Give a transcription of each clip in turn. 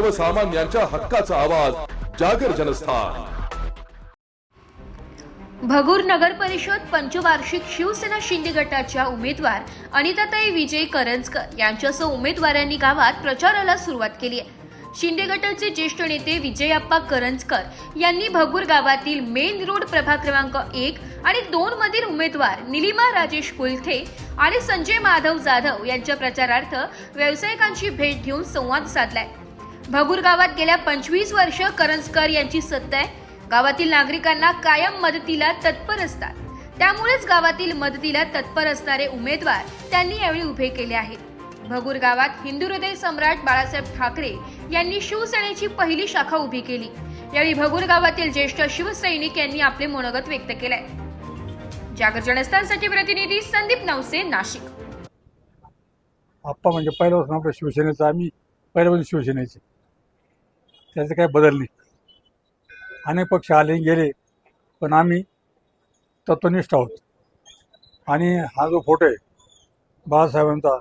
सर्वसामान्यांच्या हक्काचा आवाज जागर जनस्थान. भगूर नगर परिषद पंचवार्षिक शिवसेना शिंदे गटाच्या उमेदवार अनिताताई विजय करंजकर यांच्यासह उमेदवारांनी गावात प्रचाराला सुरुवात केली आहे. शिंदे गटाचे ज्येष्ठ नेते विजयाप्पा करंजकर यांनी भगूर गावातील मेन रोड प्रभाग क्रमांक एक आणि दोन मधील उमेदवार निलिमा राजेश कुलथे आणि संजय माधव जाधव यांच्या प्रचारार्थ व्यावसायिकांची भेट घेऊन संवाद साधलाय. भगूर गावात गेल्या पंचवीस वर्ष करंजकर यांची सत्ता आहे. गावातील नागरिकांना कायम मदतीला तत्पर असतात. त्यामुळेच गावातील मदतीला तत्पर असणारे उमेदवार त्यांनी यावेळी उभे केले आहेत. भगूर गावात हिंदू हृदय सम्राट बाळासाहेब ठाकरे यांनी शिवसेनेची पहिली शाखा उभी केली. यावेळी भगूर गावातील ज्येष्ठ शिवसैनिक यांनी आपले मनोगत व्यक्त केलंय. जागर जनस्थानसाठी प्रतिनिधी संदीप नवसे नाशिक. आप्पा म्हणजे पहिल्यापासून आपल्या शिवसेनेचा आम्ही पहिल्यापासून म्हणजे शिवसेनेचे. त्याचं काही बदल नाही अनेक पक्ष आले गेले पण आम्ही तत्वनिष्ठ आहोत. आणि हा जो फोटो आहे बाळासाहेबांचा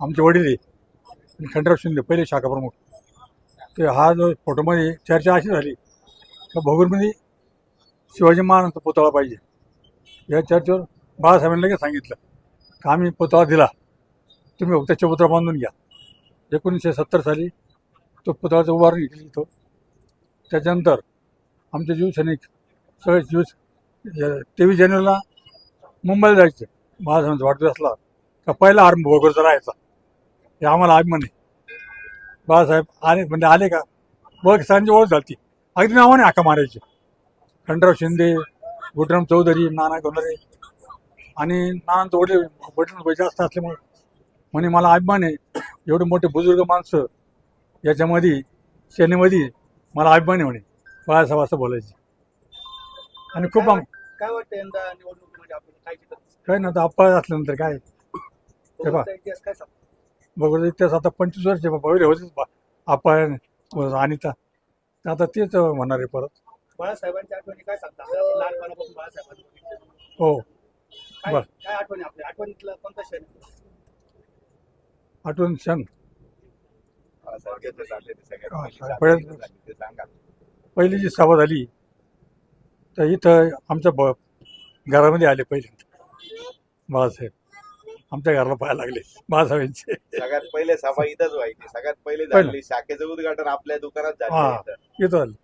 आमचे वडील आहे खंडराव शिंदे पहिले शाखाप्रमुख. ते हा जो फोटोमध्ये चर्चा अशी झाली तर भोगूरमध्ये शिवाजी महाराजांचा पुतळा पाहिजे. या चर्चेवर बाळासाहेबांनी लगेच सांगितलं का आम्ही पुतळा दिला. तुम्ही फक्त चबुतरा बांधून घ्या. एकोणीसशे सत्तर साली तो पुतळ्याचं उभारणी केली तो त्याच्यानंतर आमचे शिवसैनिक सगळे जीव तेवीस जानेवारीला मुंबईला जायचं. महाराजांचा वाढदिवसला का पहिला आरंभ भोगरचा राहायचा. हे आम्हाला अभिमान आहे. बाळासाहेब आले म्हणजे आले का? बघ सरांची ओळख झाली अगदी नावाने आका मारायचे. खंडराव शिंदे गुटराम चौधरी नाना गोंधळे आणि नानांचं वडील वडील जास्त असल्यामुळे म्हणे मला अभिमान आहे. एवढे मोठे बुजुर्ग माणसं याच्यामध्ये सेनेमध्ये मला अभिमान आहे म्हणे बाळासाहेब असं बोलायचे. आणि खूप आम काय वाटतं यंदा निवडणुकीमध्ये आपल्याला? काय चित्र दिसतं? काय ना आता अप्पा असल्यानंतर काय? हे पहा. इतिहास काय सांगतो? बघू इतिहास आता पंचवीस वर्ष पहिले होतेच बा अप्पा अनिता. तर आता तेच म्हणणार आहे परत. बाळासाहेबांच्या आठवणी काय सांगता? लहानपणापासून बाळासाहेबांनी. हो. काय बरं. काय आठवणी आपल्या? आठवणीतला कोणता क्षण? आठवण क्षण? सांगा पहिली जी सभा झाली तर इथं आमच्या ब घरामध्ये आले पहिल्यांदा. बाळासाहेब. आमच्या घराला पाहायला लागले. बाळासाहेबांचे. सगळ्यात पहिले सभा इथंच व्हायची. सगळ्यात पहिले पहिलं. झाली शाखेचं उद्घाटन आपल्या दुकानात. झालं इथं. आले